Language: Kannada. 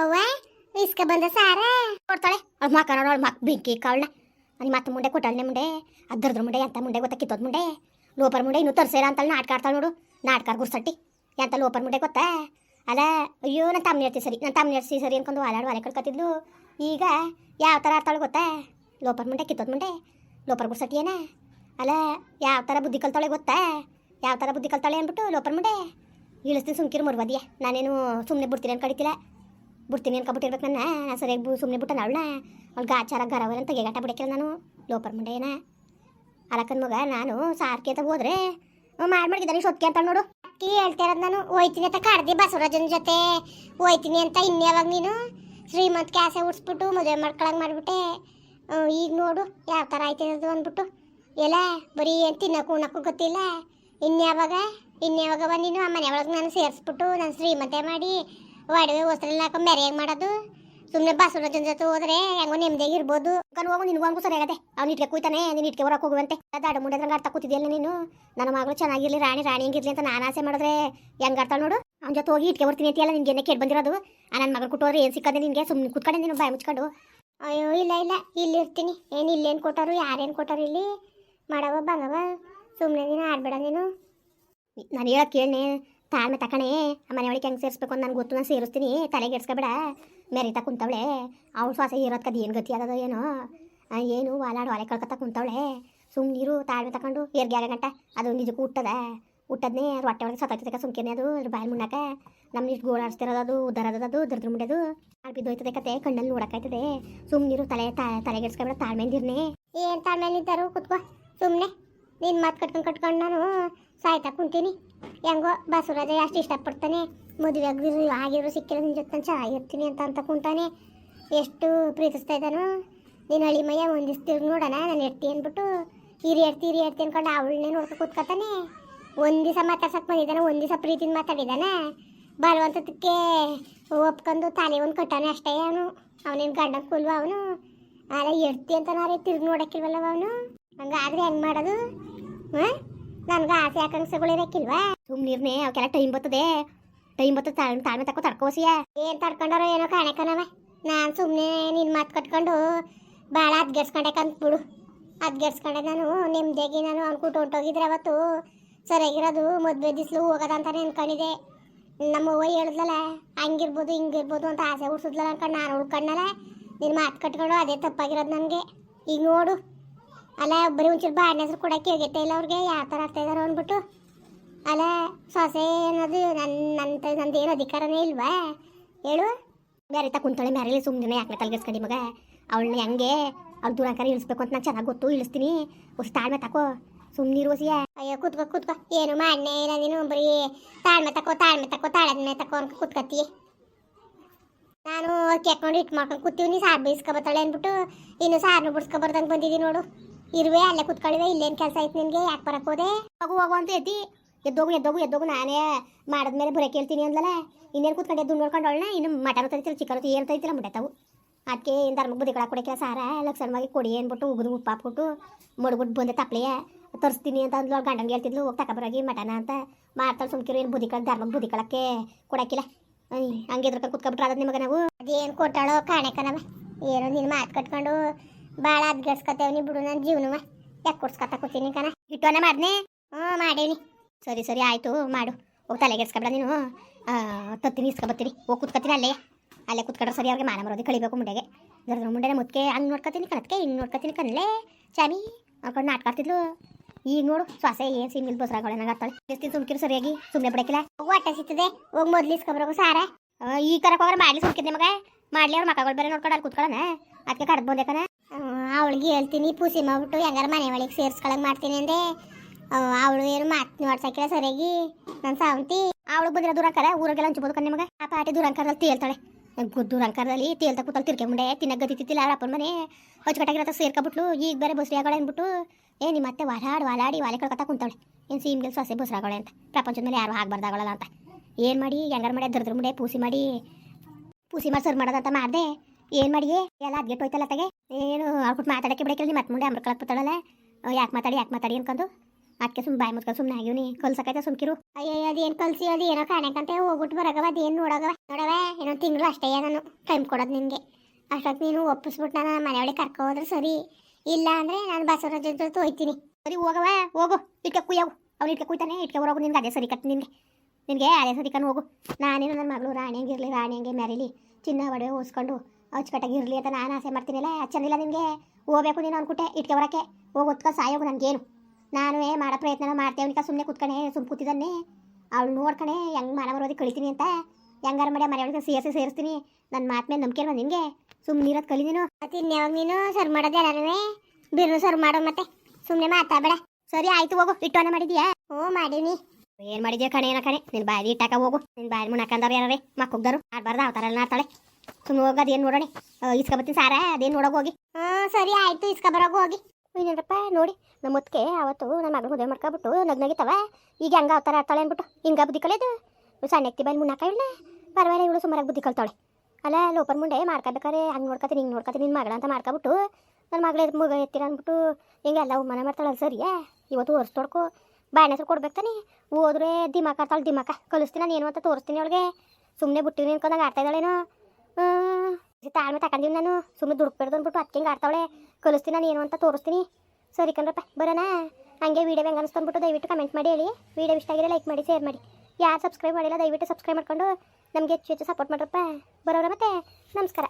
ಅವ್ವ, ಇಸ್ಕ ಬಂದ ಸಾರ? ಕೊಡ್ತಾಳೆ ಅವ್ಳ ಮಕ್ಕ ನೋಡು ಅವ್ಳ ಮಕ್ ಬೆಂಕಿ ಕಾವಳ ಮತ್ತೆ ಮುಂಡೆ ಕೊಟ್ಟಾಳ್ನೆ ಮುಂಡೆ, ಅದ್ರದ್ರ ಮುಂಡೆ, ಎಂತ ಮುಂಡೆ ಗೊತ್ತಾ ಕಿತ್ತೋದ್ ಮುಂಡೆ? ಲೋಪರ್ ಮುಂಡೆ ಇನ್ನೂ ತರ್ಸೇರ ಅಂತಲ್ಲಿ ನಾಟಕ ಆಡ್ತಾಳೆ ನೋಡು. ನಾಟಕ ಗುರ್ಸಟ್ಟಿ. ಎಂತ ಲೋಪರ್ ಮುಂಡೆ ಗೊತ್ತಾ? ಅಲ್ಲ, ಅಯ್ಯೋ ನನ್ನ ತಮ್ಮ ಇರ್ತಿ ಸರಿ ನನ್ನ ತಮ್ಮ ಇರ್ತಿ ಸರಿ ಅನ್ಕೊಂಡು ವಾಲಾಡ್ ಒಲೆ ಕಳ್ಕೊತಿದ್ಲು ಈಗ ಯಾವ ಥರ ಆಡ್ತಾಳೆ ಗೊತ್ತಾ? ಲೋಪರ್ ಮುಂಡೆ, ಕಿತ್ತೋದ್ ಮುಂಡೆ. ಲೋಪರ್ ಗುರ್ಸಟ್ಟಿ ಏನ? ಅಲ್ಲ, ಯಾವ ಥರ ಬುದ್ಧಿ ಕಲ್ತಾಳೆ ಗೊತ್ತಾ? ಯಾವ ಥರ ಬುದ್ಧಿ ಕಲ್ತಾಳೆ ಅಂದ್ಬಿಟ್ಟು ಲೋಪರ್ ಮುಂಡೆ. ಇಳಿಸ್ತೀನಿ ಸುಮ್ಕಿರು ಮುರ್ವದಿಯ. ನಾನೇನು ಸುಮ್ಮನೆ ಬಿಡ್ತೀನಿ ಅಂತ ಬಿಡ್ತೀನಿ ಅನ್ಕೊಬಿಟ್ಟಿರ್ಬೇಕು ನನ್ನ. ನಾನು ಸರಿಯಾಗಿ ಬು ಸುಮ್ಮನೆ ಬಿಟ್ಟ ಅವಳನ್ನ. ಅವ್ಳು ಗಾಚಾರ ಗರವರ ಅಂತ ಗೇಗಾಟ ಬಿಡಕ್ಕಿಲ್ಲ ನಾನು. ಲೋಪರ್ ಮುಂಡೆ ಏನ. ಅಲಕ್ಕನ್ ಮಗ, ನಾನು ಸಾರ್ಕೆ ಅಂತ ಹೋದ್ರೆ ಮಾಡಿ ಮಾಡಿದ್ದಾನೆ ಸೊತ್ಕೆ ಅಂತ ನೋಡು. ಅಕ್ಕಿ ಹೇಳ್ತಾ ಇರೋದು ನಾನು. ಹೋಯ್ತೀನಿ ಅಂತ ಕಡ್ದಿ ಬಸವರಾಜನ ಜೊತೆ. ಹೋಯ್ತೀನಿ ಅಂತ ಇನ್ಯಾವಾಗ ನೀನು? ಶ್ರೀಮಂತ ಕ್ಯಾಸೆ ಉಡ್ಸ್ಬಿಟ್ಟು ಮದುವೆ ಮಾಡ್ಕೊಳಂಗೆ ಮಾಡಿಬಿಟ್ಟೆ. ಈಗ ನೋಡು ಯಾವ ಥರ ಆಯ್ತಿರೋದು ಅಂದ್ಬಿಟ್ಟು. ಎಲ್ಲ ಬರೀ ಏನು ತಿನ್ನಕ್ಕೂ ಉಣ್ಣಕ್ಕೂ ಗೊತ್ತಿಲ್ಲ. ಇನ್ಯಾವಾಗ? ಇನ್ಯಾವಾಗವ ನೀನು? ಆ ಮನೆ ಒಳಗೆ ನಾನು ಸೇರಿಸ್ಬಿಟ್ಟು ನಾನು ಶ್ರೀಮಂತೆ ಮಾಡಿ ಒಡವೆ ವಸ್ತ್ರಲ್ಲ ಹಾಕೋ ಹೆಂಗೆ ಮಾಡೋದು? ಸುಮ್ಮನೆ ಜನ ಜೊತೆ ಹೋದ್ರೆ ಹೆಂಗೋ ನೆಮ್ಮದಿಯಾಗಿ ಇರ್ಬೋದು. ಕನ್ ಹೋಗು ನಿನ್ಗೊಂದು ಹಂಗೂ ಸರಿಯಾಗದೆ. ಅವ್ನು ಇಟ್ಕೆ ಕೂತಾನೆ ನೀನು ಇಟ್ಕೆ ಹೊರಕ್ಕೆ ಹೋಗುವಂತೆ. ದಾಡ ಮುಂಡೆ ಅರ್ಥ ಕೂತಿದ್ಯಲ್ಲ ನೀನು? ನನ್ನ ಮಗಳು ಚೆನ್ನಾಗಿರ್ಲಿ, ರಾಣಿ ರಾಣಿ ಹಂಗಿರ್ಲಿ ಅಂತ ನಾನು ಆಸೆ ಮಾಡಿದ್ರೆ ಹೆಂಗ್ ಅರ್ಥ ನೋಡು? ಅವ್ನ ಜೊತೆ ಹೋಗಿ ಇಟ್ಕೆ ಬರ್ತೀನಿ ಅಂತೆಲ್ಲ ನಿನ್ಗೆ ಏನಕ್ಕೆ ಕೇಳಿ ಬಂದಿರೋದು? ಆ ನನ್ನ ಮಗಳು ಕೊಟ್ಟೋದ್ರೆ ಏನು ಸಿಕ್ಕದೆ ನಿನಗೆ? ಸುಮ್ಮನೆ ಕುತ್ಕೊಂಡೆ ನೀನು ಬಾಯಿ ಮುಚ್ಕೊಂಡು. ಅಯ್ಯೋ, ಇಲ್ಲ ಇಲ್ಲ. ಇಲ್ಲಿ ಇರ್ತೀನಿ. ಏನು ಇಲ್ಲೇನು ಕೊಟ್ಟರು ಯಾರೇನು ಕೊಟ್ಟರು ಇಲ್ಲಿ? ಮಾಡವ ಬಂಗವ ಸುಮ್ಮನೆ ನೀನು ಆಡ್ಬೇಡ ನೀನು. ನಾನು ಹೇಳೋದು ಕೇಳಿ ತಾಳ್ಮೆ ತಕಣೆ, ಆ ಹೆಂಗೆ ಸೇರಿಸ್ಬೇಕು ಅಂತ ನನಗೆ ಗೊತ್ತು, ನಾನು ಸೇರಿಸ್ತೀನಿ. ತಲೆಗೆ ಎಡ್ಸ್ಕೊಬೇಡ. ಮೆರಿತಾ ಕುಂತವಳೆ. ಅವಳು ಶ್ವಾಸ ಇರೋದ್ಕದು ಏನು ಗತಿ ಅದದ ಏನೋ. ಏನು, ವಾಲಾಡು ಒಲೆ ಕಳ್ಕೊತ ಕುಂತವಳೆ. ಸುಮ್ಮನೆ ನೀರು ತಾಳ್ಮೆ ತಕೊಂಡು. ಏರ್ಗೆ ಆಗ ಗಂಟ. ಅದು ನಿಜಕ್ಕೂ ಹುಟ್ಟದ. ಹುಟ್ಟದ್ನೇ ಹೊಟ್ಟೆ ಒಳಗೆ ಸತ್ತೈತಕ ಸುಮ್ಕೆನೆ ಅದು, ಅದ್ರ ಬಾಯಿ ಮುನ್ನಾಕ ನಮ್ಮ ಇಷ್ಟು ಗೋಳಾಡಿಸ್ತಿರೋದು ಅದು ಉದರದದು ದರ್ದ್ರ ಮುಂಡೆದು ಅದು ಬಿದ್ದೋಯ್ತದೆ ಕತೆ, ಕಣ್ಣಲ್ಲಿ ನೋಡಕ್ಕಾಯ್ತದೆ ಸುಮ್ಮನಿರು ನೀರು ತಲೆ ತಲೆಗೆಡ್ಸ್ಕೊಬೇಡ ತಾಳ್ಮೆಂದಿರ್ನೇ ಏನು ತಾಳ್ಮೆಲಿದ್ದಾರು, ಕುತ್ಕೋ. ಸುಮ್ಮನೆ ನಿನ್ನ ಮಾತು ಕಟ್ಕೊಂಡು ಕಟ್ಕೊಂಡು ನಾನು ಸಾಯ್ತಾ ಕುಂತೀನಿ. ಹೆಂಗೋ ಬಸವರಾಜ ಅಷ್ಟು ಇಷ್ಟಪಡ್ತಾನೆ. ಮದುವೆ ಆಗಿರು ಆಗಿದ್ರು ಸಿಕ್ಕಿಲ್ಲ ನಿನ್ನ ಜೊತೆ, ನಾನು ಚೆನ್ನಾಗಿರ್ತೀನಿ ಅಂತ ಅಂತ ಕುಂತಾನೆ. ಎಷ್ಟು ಪ್ರೀತಿಸ್ತಾ ಇದ್ದಾನು. ನೀನು ಹಳಿ ಮಯ್ಯ ಒಂದಿಷ್ಟು ತಿರ್ಗಿ ನೋಡೋಣ, ನಾನು ಎಡ್ತಿ ಅಂದ್ಬಿಟ್ಟು ಹಿರಿ ಎಡ್ತಿ ಹಿರಿ ಎಡ್ತಿ ಅಂದ್ಕೊಂಡು ಅವಳನ್ನೇ ನೋಡ್ಕೊ ಕೂತ್ಕೊತಾನೆ. ಒಂದು ದಿವಸ ಮಾತಾಡ್ಸಕ್ಕೆ ಬಂದಿದ್ದಾನೆ, ಒಂದು ದಿವಸ ಪ್ರೀತಿನ ಮಾತಾಡಿದ್ದಾನೆ. ಬಲವಂತದಕ್ಕೆ ಒಪ್ಕೊಂಡು ತಾಲಿ ಒಂದು ಕಟ್ಟಾನೆ ಅಷ್ಟೇ ಅವನು. ಅವನೇನು ಗಂಡ ಕೂಲ್ವ ಅವನು. ಅಲ್ಲ, ಎಡ್ತಿ ಅಂತ ನಾರೇ ತಿರ್ಗಿ ನೋಡಕ್ಕಿಲ್ವಲ್ಲ ಅವನು. ಹಂಗಾದ್ರೆ ಹೆಂಗೆ ಮಾಡೋದು? ನನ್ಗೆ ಆಸೆ ಆಕಾಂಕ್ಷೆಗಳಿರಲಿವ ಸುಮ್ಮನೆ ಅವಕ್ಕೆಲ್ಲ ಟೈಮ್ ಬರ್ತದೆ ಟೈಮ್ ಬರ್ತದೆ ತಾಳ್ಮೆ ತಾಳ್ಮೆ ತಕ್ಕೋ ತಡ್ಕೋಸಿಯ ಏನು ತಡ್ಕೊಂಡಾರೋ ಏನೋ ಕಾಣಕನವ ನಾನು ಸುಮ್ಮನೆ ನಿನ್ನ ಮಾತು ಕಟ್ಕೊಂಡು ಭಾಳ ಕಂತ್ಬಿಡು ಅದ್ಗೆಡ್ಸ್ಕೊಂಡೆ ನಾನು ನೆಮ್ಮದಿಯಾಗಿ ನಾನು ಅನ್ಕೂಟ ಹೊಂಟೋಗಿದ್ರೆ ಅವತ್ತು ಸರಿಯಾಗಿರೋದು ಮದುವೆ ದಿಸ್ಲು ಹೋಗೋದಂತ ಅನ್ಕೊಂಡಿದ್ದೆ ನಮ್ಮ ಅವ್ವ ಹೇಳಿದ್ಲಲ್ಲ, ಹಂಗಿರ್ಬೋದು, ಹಿಂಗಿರ್ಬೋದು ಅಂತ ಆಸೆ ಹುಡ್ಸಿದ್ಲಲ್ಲ ಅನ್ಕೊಂಡು ನಾನು ಉಳ್ಕೊಂಡಲ್ಲ ನಿನ್ನ ಮಾತು ಕಟ್ಕೊಂಡು ಅದೇ ತಪ್ಪಾಗಿರೋದು ನನಗೆ. ಈಗ ನೋಡು. ಅಲ್ಲ ಬರೀ ಒಂಚೂರು ಬಾಡಿನ ಹೆಸರು ಕೊಡಕ್ಕೆ ಹೋಗೈತೆ ಇಲ್ಲ ಅವ್ರಿಗೆ. ಯಾವ ಥರ ಆಗ್ತಾ ಇದಾರೋ ಅಂದ್ಬಿಟ್ಟು. ಅಲ್ಲ, ಸೊಸೆ ಅನ್ನೋದು ನನ್ನ ನನ್ನ ನಂದೇನು ಅಧಿಕಾರನೇ ಇಲ್ವಾ? ಹೇಳು. ಬೇರೆ ಕುಂತಾಳೆ ಮ್ಯಾರೇಲಿ ಸುಮ್ಮನೆ ಯಾಕೆ ತಲೆಗೆಸ್ಕೊಂಡಿ ಮಗ? ಅವಳನ್ನ ಹೆಂಗೆ ಅವ್ಳು ಕರೆ ಇಳಿಸ್ಬೇಕು ಅಂತ ನಾನು ಚೆನ್ನಾಗಿ ಗೊತ್ತು, ಇಳಿಸ್ತೀನಿ. ಹೊಸ ತಾಳ್ಮೆ ತಕೋ. ಸುಮ್ಮನೆ ಹೊಸಿಯ ಅಯ್ಯೋ, ಕೂತ್ಕೋ ಕೂತ್ಕೋ. ಏನು ಮಾಡನೆ? ಇಲ್ಲ, ನೀನು ಬರೀ ತಾಳ್ಮೆ ತಕೋ ತಾಳ್ಮೆ ತಕೋ ತಾಳ್ಮೆ ತಕೋ ಅನ್ಕೊ ಕೂತ್ಕತ್ತಿ. ನಾನು ಕೆಕ್ಕೊಂಡು ಇಟ್ಟು ಮಾಡ್ಕೊಂಡು ಕೂತೀವಿ. ನೀ ಸಾರು ಬೇಯಿಸ್ಕೊಬತ್ತಾಳೆ ಅಂದ್ಬಿಟ್ಟು. ಇನ್ನು ಸಾರನ್ನು ಬಿಡ್ಸ್ಕೊಬಾರ್ದಂಗೆ ಬಂದಿದ್ದೀನಿ ನೋಡು. ಇರುವೆ ಅಲ್ಲೇ ಕುತ್ಕೊಳ್ಳಿವೆ ಇಲ್ಲೇನು ಕೆಲಸ ಐತೆ ನಿನಗೆ? ಯಾಕೆ ಬರಕ್ಕೆ ಹೋದೆ? ಹೋಗು ಹೋಗು ಅಂತ ಎದ್ದಿ ಎದ್ದೋಗು ಎದ್ದೋಗು ಎದ್ದೋಗು. ನಾನೇ ಮಾಡಿದ್ಮೇಲೆ ಬುರೆ ಹೇಳ್ತೀನಿ ಅಂದಲ್ಲ. ಇನ್ನೇನು ಕುತ್ಕೊಂಡೆ? ಎದ್ದು ನೋಡ್ಕೊಂಡು ಅವಳನ್ನ ಇನ್ನು ಮಟನ್ ತರಿತಿಲ್ಲ ಚಿಕನ್ ಏನು ತೈತಿಲ್ಲ ಮುಟ್ಟೆತಾವು ಅದಕ್ಕೆ ಏನು ಧರ್ಮಕ್ಕೆ ಬುದ್ಧಿ ಕೊಡಕ್ಕೆ ಕೊಡಕ್ಕೆ ಸಾರ? ಲಕ್ಷಣವಾಗಿ ಕೊಡಿ ಅಂದ್ಬಿಟ್ಟು ಉಗಿದು ಉಪ್ಪು ಹಾಕ್ಬಿಟ್ಟು ಮಡ್ಬಿಟ್ಟು ಬಂದೆ ತಪ್ಲೆಯ. ತರಿಸ್ತೀನಿ ಅಂತ ಅಂದ್ಲು. ಗಂಡನ ಗಂಡಂಗೆ ಹೇಳ್ತಿದ್ಲು ಹೋಗಿ ತಗೊಬರೋಗಿ ಮಟನ ಅಂತ. ಮಾಡ್ತಾಳೆ ಸುಮ್ಕಿರು ಏನು ಬುದ್ಧಿ ಧರ್ಮ ಧರ್ಮಕ್ಕೆ ಬುದ್ಧಿ ಕಳಕ್ಕೆ ಕೊಡಕ್ಕಿಲ್ಲ. ಹಂಗೆ ಎದ್ರಕ ಕುತ್ಕೊಬಿಟ್ರೆ ಅದ ನಿಮಗೆ ನಾವು? ಅದೇನು ಕೊಟ್ಟಾಳೋ ಕಾಣೆಕನವ. ಏನೋ ನೀನು ಮಾತು ಕಟ್ಕೊಂಡು ಭಾಳ ಅದ್ಗಡ್ಸ್ಕೊತೇವ್ ನೀ ಬಿಡು ನನ್ನ ಜೀವನವ. ಯಾಕೆ ಕೊಡ್ಸ್ಕೊತ ಕೂತೀನಿ ಕಣ? ಇಟ್ಟೋನೆ ಮಾಡ್ನೆ? ಹ್ಞೂ ಮಾಡೇನಿ. ಸರಿ ಸರಿ ಆಯಿತು ಮಾಡು. ಹೋಗಿ ತಲೆಗೆಡ್ಸ್ಕೊಬೇಡ ನೀನು. ತತ್ತೀನಿ ಇಸ್ಕೊಬತ್ತೀನಿ ಹೋಗಿ ಕುತ್ಕೊತೀನಿ ಅಲ್ಲೇ. ಅಲ್ಲೇ ಕುತ್ಕೊಂಡ್ರೆ ಸರಿ ಅವ್ರಿಗೆ ಮಾನ ಮರೋದಿ ಕಳಿಬೇಕು ಮುಂಡೆಗೆ. ಗರ್ದ್ರ ಮುಂಡೆನೆ ಮುದ್ಕೆ ಹಂಗೆ ನೋಡ್ಕೊತೀನಿ ಕಣತ್ಕೆ ಹಿಂಗೆ ನೋಡ್ಕೊತೀನಿ ಕಣಲೇ. ಚಾಮಿ ನಾಟಕ ನಾಟ್ಕಾಡ್ತಿದ್ಲು ಈಗ ನೋಡು ಶ್ವಾಸ ಏನು ಸಿಮ್ಮಿಲ್ ಬಸ್ರಾಗಳ ನಂಗಾಗ್ತಾಳೆ ಎಷ್ಟು ಸುಮ್ಕಿರು ಸರಿಯಾಗಿ ಸುಮ್ಮನೆ ಬಿಡಕ್ಕಿಲ್ಲ ಹೋಗಿ ಅಟ್ಟ ಸಿಗ್ತದೆ ಹೋಗಿ ಮೊದ್ಲು ಇಸ್ಕೊಬರೋಗು ಸಾರ. ಈ ಕರಕ್ಕೆ ಹೋಗ್ರೆ ಮಾಡ್ಲಿ ಸುಮ್ಕಿದ್ದೆ ಮಗ. ಮಾಡ್ಲಿ ಅವ್ರ ಮಕ್ಕಳು ಬೇರೆ ನೋಡ್ಕೊಂಡು ಅಲ್ಲಿ ಕುತ್ಕೊಳ್ಳೋಣ ಅದಕ್ಕೆ ಕಡ್ದು ಬಂದೆ ಕಣ. ಅವಳಿಗೆ ಹೇಳ್ತೀನಿ, ಪೂಸಿ ಮಾಡ್ಬಿಟ್ಟು ಹೆಂಗಾರ ಮನೆ ಒಳಗೆ ಸೇರ್ಸ್ಕೊಳಂಗೆ ಮಾಡ್ತೀನಿ ಅಂದೆ. ಅವಳು ಏನು ಮಾತು ನೋಡ್ಸಕ್ಕೆ ಸರಿಯಾಗಿ. ನನ್ನ ಸಾವಂತಿ, ಅವಳು ಬಂದಿರೋ ದೂರಂಕರ, ಊರಿಗೆಲ್ಲ ಹಂಚ್ಬೋದು ಕಣ ನಿಮಗೆ. ಆ ಪಾಟಿ ದೂರಂಕರದಲ್ಲಿ ತೇಳ್ತಾಳೆ. ದೂರಂಕರದಲ್ಲಿ ತೇಳ್ತಾ ಕೂತಲ್ಲಿ ತಿರ್ಕೆ ಮುಂಡೆ ತಿನ್ನಕ್ಕೆ ಗತಿತ್ತಿಲ್ಲ ಅವ್ರ ಅಪ್ಪನ ಮನೆ. ಹೊಚ್ಚಕಟ್ಟಾಗಿರತ್ತ ಸೇರ್ಕೊಬಿಟ್ಲು, ಈಗ ಬೇರೆ ಬಸ್ರಿ ಆಗೋಳೆ ಅಂದ್ಬಿಟ್ಟು, ಏ ನಿಮ್ಮ ಮತ್ತೆ ವಾಲಾಡಿ ವಾಲಾಡಿ ವಾಲೆ ಕಳ್ಕೊತಾ ಕುಂತಾಳೆ ಏನು ಸೀಮ್ಗೆ ಸೊಸೆ ಬಸ್ರಾಗೋಳೆ ಅಂತ. ಪ್ರಪಂಚದ ಮೇಲೆ ಯಾರು ಆಗ್ಬಾರ್ದಾಗೋಳಲ್ಲ ಅಂತ. ಏನು ಮಾಡಿ, ಹೆಂಗಾರ ಮಾಡಿ, ದರ್ದ್ರ ಮುಂಡೆ ಪೂಸಿ ಮಾಡಿ ಪೂಸಿ ಮಾಡಿ ಸರ್ ಮಾಡೋದಂತ ಮಾಡಿದೆ. ಏನು ಮಾಡಿ ಎಲ್ಲ ಅದ್ಗೆಟ್ ಹೋಯ್ತಲ್ಲ ತಗೆ ಏನು ಅವ್ಬಿಟ್ಟು ಮಾತಾಡಕ್ಕೆ ಬಿಡಕ್ಕಿಲ್ಲ ಮತ್ತೆ ಮುಂದೆ ಅಮ್ರಕಳಕ್ಕೆ ಬಿಡ್ತಾಳಲ್ಲ ಯಾಕೆ ಮಾತಾಡಿ ಯಾಕೆ ಮಾತಾಡಿ ಅನ್ಕೊಂಡು? ಅದಕ್ಕೆ ಸುಮ್ ಬಾಯಿ ಮುಚ್ಕೊಂಡು ಸುಮ್ಮನೆ ಆಗಿವ್ನಿ. ಕಲ್ಸಕೈತೆ ಸುಮ್ಕಿರು? ಅಯ್ಯೋ ಅದೇನು ಕಲ್ಸಿ? ಅದು ಏನೋ ಕಾಣಕಂತೆ ಹೋಗ್ಬಿಟ್ಟು ಬರಗವ ಅದೇನು ನೋಡಗವ? ನೋಡವ ಏನೋ ತಿಂಗಳು ಅಷ್ಟೇ ನಾನು ಟೈಮ್ ಕೊಡೋದು ನಿನಗೆ. ಅಷ್ಟೊತ್ತು ನೀನು ಒಪ್ಪಿಸ್ಬಿಟ್ಟು ನಾನು ಮನೆ ಒಳಗೆ ಕರ್ಕೊ ಹೋದ್ರೆ ಸರಿ. ಇಲ್ಲ ಅಂದರೆ ನಾನು ಬಸವರಾಜ ಜೊತೆ ಹೋಯ್ತೀನಿ. ಸರಿ ಹೋಗವ? ಹೋಗು. ಇಟ್ಕೆ ಕುಯ್ಯವು. ಅವ್ನು ಇಟ್ಕೆ ಕುಯ್ತಾನೆ. ಇಟ್ಕೆ ಹೋಗು ನಿನ್ಗೆ ಅದೇ ಸರಿ ಕಟ್ ನಿನಗೆ. ನಿನಗೆ ಅದೇ ಸರಿ ಕಣ್ಣು ಹೋಗು. ನಾನೇನು ನನ್ನ ಮಗಳು ರಾಣಿಯಂಗಿರಲಿ ರಾಣಿಯಂಗೆ ಮೆರೀಲಿ ಚಿನ್ನ ಒಡವೆ ಹೋಸ್ಕೊಂಡು ಅಚ್ಚುಕಟ್ಟಾಗಿರಲಿ ಅಂತ ನಾನು ಆಸೆ ಮಾಡ್ತೀನಿಲ್ಲ ಚೆನ್ನಿಲ್ಲ ನಿನಗೆ. ಹೋಗ್ಬೇಕು ನೀನು ಅನ್ಕುಟ್ಟೆ ಇಟ್ಕೆ ಹೊರಕ್ಕೆ ಹೋಗಿ ಒತ್ಕೊಂಡು ಸಾಯೋಗು ನನಗೇನು. ನಾನು ಮಾಡೋ ಪ್ರಯತ್ನ ಮಾಡ್ತೇವನಿಕ ಸುಮ್ಮನೆ ಕುತ್ಕೊಂಡೆ ಸುಮ್ ಕೂತಿದ್ದಾನೆ ಅವಳು ನೋಡ್ಕಣೆ ಹೆಂಗೆ ಮನ ಬರೋದಿ ಕಳಿತೀನಿ ಅಂತ. ಹೆಂಗಾರ ಮಾಡಿ ಮನೆ ಒಳಗೆ ಸೇರಿಸಿ ಸೇರಿಸ್ತೀನಿ. ನನ್ನ ಮಾತ್ಮೇಲೆ ನಂಬಿಕೆ ಇಲ್ವಾ ನಿನಗೆ? ಸುಮ್ಮನೆ ಇರೋದು ಕಲಿ ನೀನು. ಮತ್ತೆ ಇನ್ಯಾವಾಗ ನೀನು? ಸರ್ ಮಾಡೋದೇ ಬಿರು ಸರ್ ಮಾಡೋ ಮತ್ತೆ. ಸುಮ್ಮನೆ ಮಾತಾಡಬೇಡ. ಸರಿ ಆಯ್ತು ಹೋಗು. ಇಟ್ಟೋನ ಮಾಡಿದ್ಯಾ? ಹ್ಞೂ ಮಾಡೀನಿ. ಏನು ಮಾಡಿದ್ಯಾ ಕಣೆ ಏನೋ ಕಣೆ? ನಿನ್ ಬಾಯಿ ಇಟ್ಟಾಕ ಹೋಗು. ನಿನ್ ಬಾಯಿ ಮುಣಕಂದವ್ರು ಯಾರೇ ಮಕ್ಕುಗ್ದರು ಆಡ್ಬಾರ್ದು ಅವತಾರಲ್ಲ ಆಡ್ತಾಳೆ. ಸುಮ್ಮನೆ ಹೋಗಿ, ಅದೇನು ನೋಡೋಣ. ಇಸ್ಕ ಬರ್ತೀನಿ ಸಾರ, ಅದೇನು ನೋಡೋಕೆ ಹೋಗಿ. ಹಾಂ ಸರಿ ಆಯಿತು ಇಸ್ಕ ಬರೋಕೆ ಹೋಗಿ. ಏನಪ್ಪ ನೋಡಿ, ನಮ್ಮ ಮುತ್ತಿಗೆ ಅವತ್ತು ನನ್ನ ಮಗಳು ಮದುವೆ ಮಾಡ್ಕೊಬಿಟ್ಟು ನಗ್ನಾಗಿತ್ತವ. ಈಗ ಹಂಗೆ ಅವತಾರ ಆಡ್ತಾಳೆ ಅಂದ್ಬಿಟ್ಟು, ಹಿಂಗೆ ಬುದ್ಧಿ ಕಲಿಯೋದು. ಸಣ್ಣ ಎತ್ತಿ ಬೈಲಿ ಮುನ್ನಾಕ ಇಲ್ಲ ಪರವಾಗಿಲ್ಲ, ಇವಳು ಸುಮಾರಾಗಿ ಬುದ್ಧಿ ಕಲ್ತಾಳೆ ಅಲ್ಲ ಲೋಪರ್ ಮುಂಡೆ ಮಾಡ್ಕೋಬೇಕಾರೆ, ಹಂಗೆ ನೋಡ್ಕೊತೀನಿ, ಹಿಂಗೆ ನೋಡ್ಕೊತೀನಿ ನಿನ್ನ ಮಗಳ ಅಂತ ಮಾಡ್ಕೊಬಿಟ್ಟು ನನ್ನ ಮಗಳ ಮುಗ ಎತ್ತಿರ ಅಂದ್ಬಿಟ್ಟು, ಹಿಂಗೆ ಎಲ್ಲ ಮನೆ ಮಾಡ್ತಾಳಲ್ಲ ಸರಿಯಾ? ಇವತ್ತು ವರ್ಷ ತೊಡ್ಕೊ ಬಾಯ್ ಹೆಸರು ಕೊಡ್ಬೇಕು ತಾನೆ? ಹೋದ್ರೆ ದಿಮಾಕ ಆಡ್ತಾಳೆ, ದಿಮಾಕ. ಕಲಿಸ್ತೀನಿ ನಾನು, ಏನು ಅಂತ ತೋರಿಸ್ತೀನಿ ಅವಳಿಗೆ. ಸುಮ್ಮನೆ ಬಿಟ್ಟಿನಿ ಅನ್ಕೊಂಡಂಗೆ ಆಡ್ತಾ ಇದ್ದಾಳೇನೋ. ತಾಳ್ಮೆ ತಗೊಂಡಿವ್ ನಾನು. ಸುಮ್ಮನೆ ದುಡ್ಕ್ಬೇಡ್ದು ಅಂದ್ಬಿಟ್ಟು ಹಿಂಗೆ ಆಡ್ತಾವಳೆ. ಕಲಿಸ್ತೀನಿ ನಾನು ಏನು ಅಂತ ತೋರಿಸ್ತೀನಿ. ಸರಿ ಕಣ್ರಪ್ಪ, ಬರೋಣ. ಹಂಗೆ ವೀಡಿಯೋ ಹೆಂಗೆ ಅನಿಸ್ತು ದಯವಿಟ್ಟು ಕಮೆಂಟ್ ಮಾಡಿ ಹೇಳಿ. ವೀಡಿಯೋ ಇಷ್ಟ ಆಗಿರೋ ಲೈಕ್ ಮಾಡಿ ಶೇರ್ ಮಾಡಿ. ಯಾರು ಸಬ್ಸ್ಕ್ರೈಬ್ ಮಾಡಿಲ್ಲ ದಯವಿಟ್ಟು ಸಬ್ಸ್ಕ್ರೈಬ್ ಮಾಡ್ಕೊಂಡು ನಮಗೆ ಹೆಚ್ಚು ಹೆಚ್ಚು ಸಪೋರ್ಟ್ ಮಾಡ್ರಪ್ಪ. ಬರೋರ ಮತ್ತೆ, ನಮಸ್ಕಾರ.